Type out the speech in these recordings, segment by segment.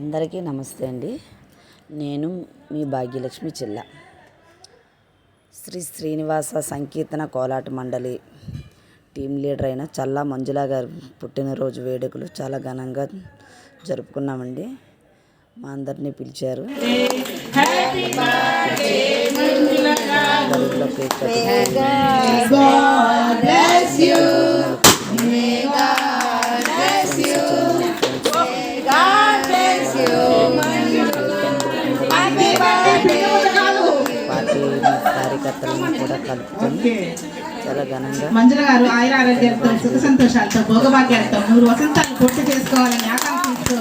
అందరికీ నమస్తే అండి. నేను మీ భాగ్యలక్ష్మి చిల్ల. శ్రీ శ్రీనివాస సంకీర్తన కోలాట మండలి టీం లీడర్ అయిన చల్లా మంజుల గారి పుట్టినరోజు వేడుకలు చాలా ఘనంగా జరుపుకున్నామండి. మా అందరినీ పిలిచారు. కార్యకర్తలను కూడా కలుపుకొని చాలా ఘనంగా మంజుల గారు ఆయుర ఆరోగ్యాలతో సుఖ సంతోషాలతో భోగభాగ్యాలతో నూరు వసంతాలు పూర్తి చేసుకోవాలని ఆకాంక్షిస్తూ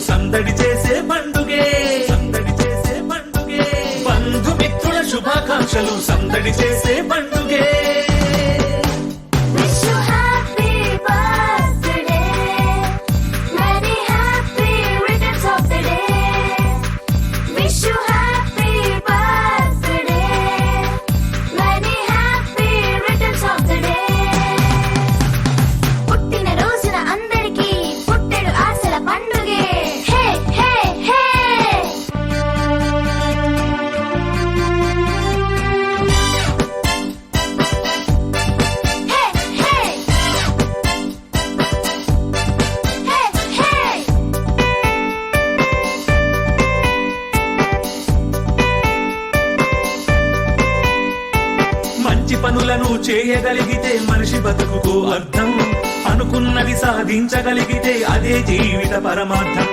సందడి చేసే పండుగే. సందడి చేసే పండుగే. బంధుమిత్రుల శుభాకాంక్షలు సందడి చేసే పండుగ. పనులను చేయగలిగితే మనిషి బతుకుకు అర్థం. అనుకున్నది సాధించగలిగితే అదే జీవిత పరమార్థం.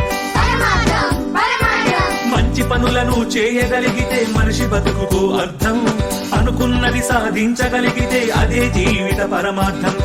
మంచి పనులను చేయగలిగితే మనిషి బతుకుకు అర్థం. అనుకున్నది సాధించగలిగితే అదే జీవిత పరమార్థం.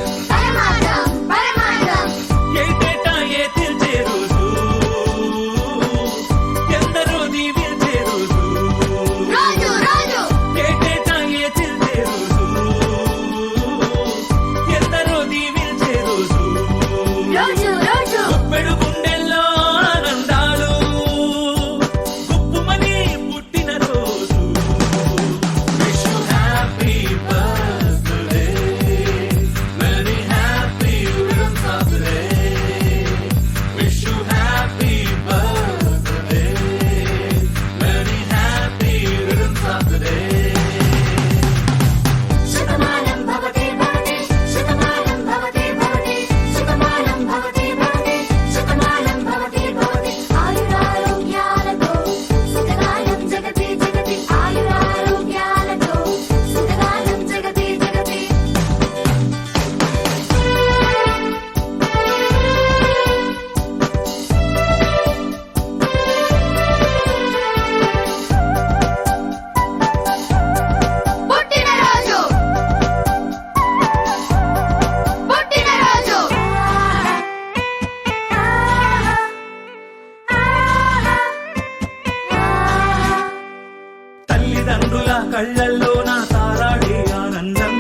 కళ్ళల్లో నా తారాడే ఆనందం.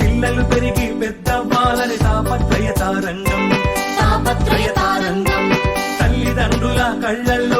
పిల్లలు పెరిగి పెద్దవ్వాలని తాపత్రయ తారంగం తాపత్రయ తారంగం తల్లిదండ్రుల కళ్ళల్లో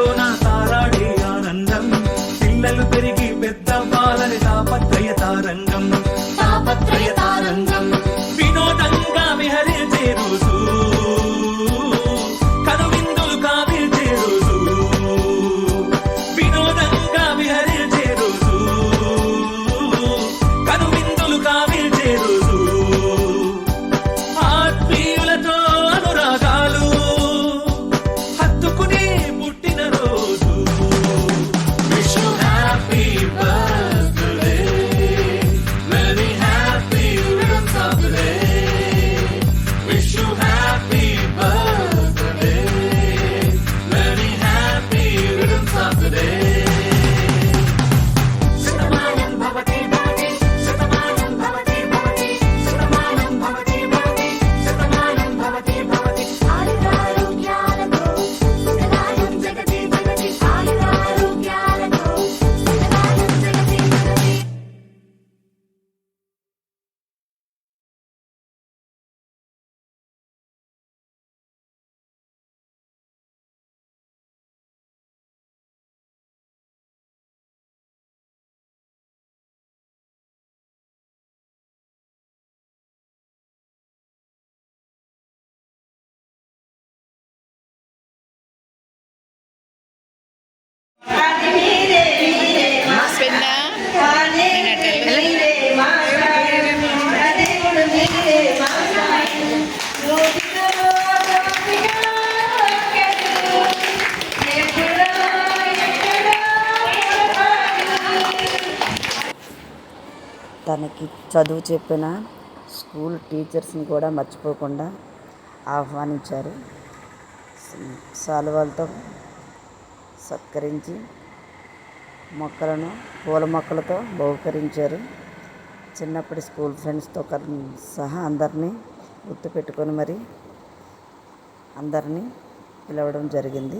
తనకి చదువు చెప్పిన స్కూల్ టీచర్స్ని కూడా మర్చిపోకుండా ఆహ్వానించారు. సాల్వాలతో సత్కరించి మొక్కలను పూల మొక్కలతో బహుకరించారు. చిన్నప్పటి స్కూల్ ఫ్రెండ్స్తో సహా అందరినీ గుర్తుపెట్టుకొని మరి అందరినీ పిలవడం జరిగింది.